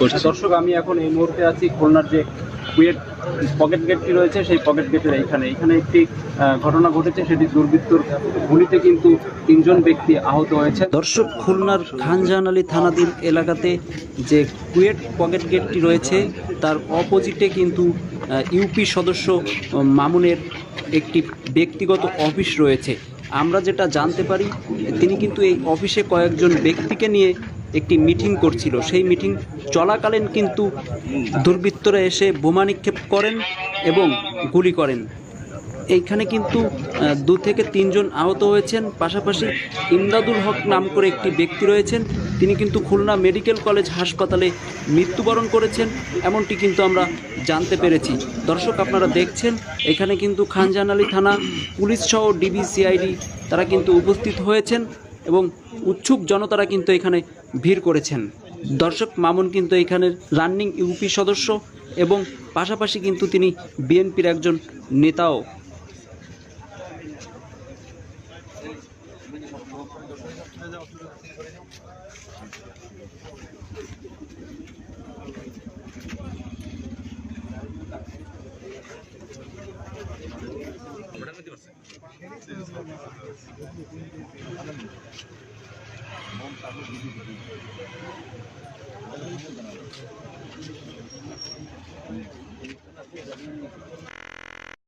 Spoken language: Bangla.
করছে। দর্শক আমি এখন এই মুহূর্তে আছি খুলনার যে কুয়েট পকেট গেটটি রয়েছে সেই পকেট গেটের এইখানে। এখানে একটি ঘটনা ঘটেছে সেটি দুর্বৃত্তর গুলিতে কিন্তু তিনজন ব্যক্তি আহত হয়েছে দর্শক খুলনার খানজাহান আলী থানাধীন এলাকাতে যে কুয়েট পকেট গেটটি রয়েছে তার অপোজিটে কিন্তু ইউপি সদস্য মামুনের একটি ব্যক্তিগত অফিস রয়েছে। আমরা যেটা জানতে পারি তিনি কিন্তু এই অফিসে কয়েকজন ব্যক্তিকে নিয়ে একটি মিটিং করছিল। সেই মিটিং চলাকালীন কিন্তু দুর্বৃত্তরা এসে বোমা নিক্ষেপ করেন এবং গুলি করেন। এইখানে কিন্তু দু থেকে তিনজন আহত হয়েছেন। পাশাপাশি ইমদাদুল হক নাম করে একটি ব্যক্তি রয়েছেন। তিনি কিন্তু খুলনা মেডিকেল কলেজ হাসপাতালে মৃত্যুবরণ করেছেন। এমনটি কিন্তু আমরা জানতে পেরেছি। দর্শক, আপনারা দেখছেন, এখানে কিন্তু খানজাহান আলী থানা, পুলিশ সহ ডিবিসিআইডি তারা কিন্তু উপস্থিত হয়েছেন। এবং উৎসুক জনতারা কিন্তু এখানে ভিড় করেছেন। দর্শক মামুন কিন্তু এখানের রানিং ইউপি সদস্য এবং পাশাপাশি কিন্তু তিনি বিএনপির একজন নেতাও। Montagut